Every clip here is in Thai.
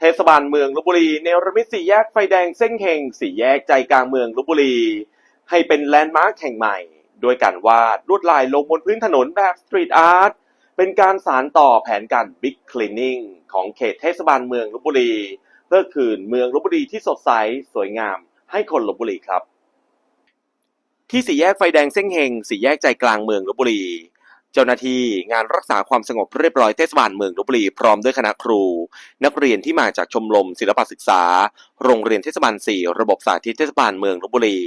เทศบาลเมืองลบบุรีเนรมิตสี่แยกไฟแดงเส้นเฮงสี่แยกใจกลางเมืองลบบุรี ให้เป็นแลนด์มาร์คแห่งใหม่ โดยการวาดลวดลายลงบนพื้นถนนแบบสตรีทอาร์ตเป็นการสานต่อแผนการบิ๊กคลีนนิ่งของเขตเทศบาลเมืองลบบุรี เพื่อคืนเมืองลบบุรีที่สดใสสวยงามให้คนลบบุรีครับ ที่สี่แยกไฟแดงเส้งเฮงสี่แยกใจกลางเมืองลบบุรี เจ้าหน้าที่งานรักษาความสงบเรียบร้อยเทศบาลเมืองลบบุรีพร้อมด้วยคณะครู นักเรียนที่มาจากชมรมศิลปศึกษา โรงเรียนเทศบาล 4 ระบบสาธิตเทศบาลเมืองลบบุรี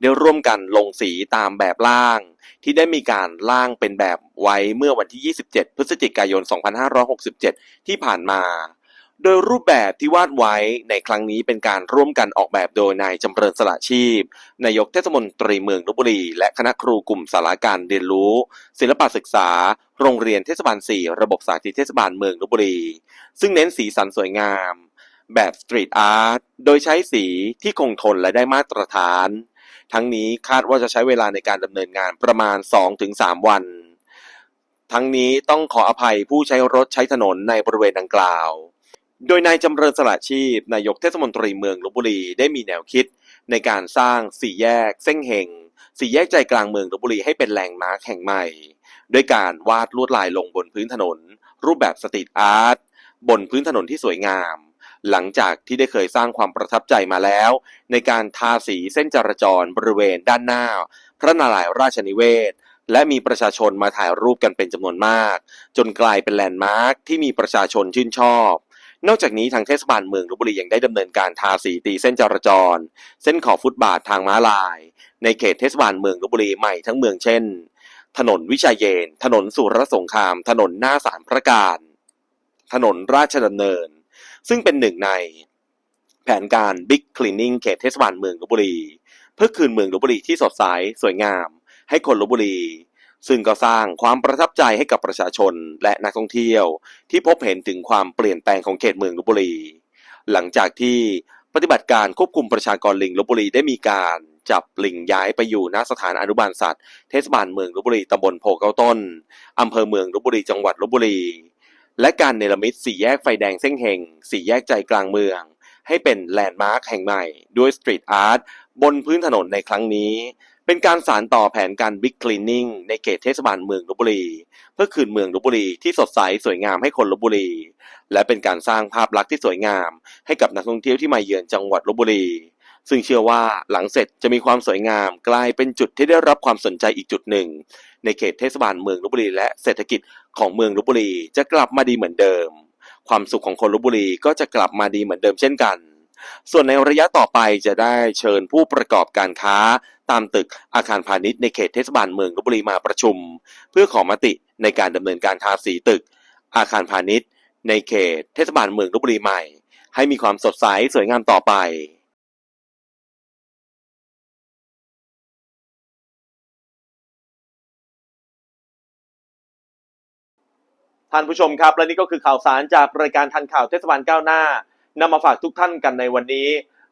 ได้ร่วมกันลงสีตามแบบล่าง ที่ได้มีการล่างเป็นแบบไว้เมื่อวันที่ 27 พฤศจิกายน 2567 ที่ผ่านมา โดยรูปแบบที่วาดไว้ในครั้งนี้เป็นการร่วมกันออกแบบโดยนายจำเริญสละชีพ นายกเทศมนตรีเมืองลบบุรี และคณะครูกลุ่มสาราการเรียนรู้ ศิลปศึกษา โรงเรียนเทศบาล 4 ระบบสาธิตเทศบาลเมืองลบบุรี ซึ่งเน้นสีสันสวยงาม แบบสตรีทอาร์ตโดยใช้สีที่คงทนและได้มาตรฐาน ทั้งนี้คาดว่าจะใช้เวลาในการดำเนินงานประมาณ 2-3 วัน ทั้งนี้ต้องขออภัยผู้ใช้รถใช้ถนนในบริเวณดังกล่าว โดยนายจำเริญสละชีพ นายกเทศมนตรีเมืองลบบุรีได้มีแนวคิด ในการสร้างสี่แยกเส้งเฮงสี่แยกใจกลางเมืองลบบุรีให้เป็นแลนด์มาร์คแห่งใหม่ ด้วยการวาดลวดลายลงบนพื้นถนน รูปแบบสตรีทอาร์ตบนพื้นถนนที่สวยงาม หลังจากที่ได้เคยสร้างความประทับใจมาแล้ว ในการทาสีเส้นจราจรบริเวณด้านหน้า พระนารายณ์ราชนิเวศและมีประชาชนมาถ่ายรูปกันเป็นจำนวนมาก จนกลายเป็นแลนด์มาร์คที่มีประชาชนชื่นชอบ นอกจากนี้ทางเทศบาลเมืองลบบุรียังได้ดำเนินการทาสีตีเส้นจราจร เส้นขอบฟุตบาททางม้าลาย ในเขตเทศบาลเมืองลบบุรีใหม่ทั้งเมืองเช่น ถนนวิชาเยน ถนนสุรสงคราม ถนนหน้าสารพระการ ถนนราชดำเนิน ซึ่งเป็นหนึ่งใน แผนการ Big Cleaning เขตเทศบาลเมืองลบบุรี เพื่อคืนเมืองลบบุรีที่สดใสสวยงาม ให้คนลบบุรี ซึ่งก็สร้างความประทับใจให้กับประชาชนและนักท่องเที่ยว ที่พบเห็นถึงความเปลี่ยนแปลงของเขตเมืองลบบุรี หลังจากที่ปฏิบัติการควบคุมประชากรลิงลบบุรีได้มีการจับลิงย้ายไปอยู่ณสถานอนุบาลสัตว์ เทศบาลเมืองลบบุรีตำบลโพเก้าต้นอำเภอเมืองลบบุรีจังหวัดลบบุรี และการเนรมิตสี่แยกไฟแดงเส้งเฮงสี่แยกใจกลางเมือง ให้เป็นแลนด์มาร์คแห่งใหม่ ด้วยสตรีทอาร์ตบนพื้นถนนในครั้งนี้ เป็นการสานต่อแผนการบิ๊กคลีนนิ่งในเขตเทศบาลเมืองลบบุรี เพื่อคืนเมืองลบบุรีที่สดใสสวยงามให้คนลบบุรี และเป็นการสร้างภาพลักษณ์ที่สวยงาม ให้กับนักท่องเที่ยวที่มาเยือนจังหวัดลบบุรี ซึ่งเชื่อว่าหลังเสร็จจะมีความสวยงามกลายเป็นจุดที่ได้รับความสนใจอีกจุดหนึ่ง ในเขตเทศบาลเมืองลบบุรี และเศรษฐกิจของเมืองลบบุรีจะกลับมาดีเหมือนเดิม ความสุขของคนลบบุรีก็จะกลับมาดีเหมือนเดิมเช่นกันส่วนในระยะต่อไปจะได้เชิญผู้ประกอบการค้า ตามตึกอาคารพาณิชย์ในเขตเทศบาลเมืองลบบุรีมาประชุม เพื่อขอมติในการดำเนินการทาสีตึก อาคารพาณิชย์ ในเขตเทศบาลเมืองลบบุรีใหม่ ให้มีความสดใสสวยงามต่อไปท่านผู้ชมครับ และนี่ก็คือข่าวสารจากรายการทันข่าวเทศบาลก้าวหน้านำมาฝากทุกท่านกันในวันนี้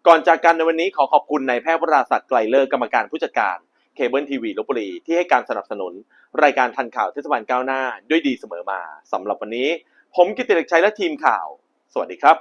ก่อนจากกันในวันนี้ขอขอบคุณนายแพทย์วราศักดิ์ไกลเลิศกรรมการผู้จัดการเคเบิลทีวีลบบุรีที่ให้การสนับสนุน รายการทันข่าวเทศบาลก้าวหน้า ด้วยดีเสมอมาสำหรับวันนี้ ผมกิติเดกชัยและทีมข่าว สวัสดีครับ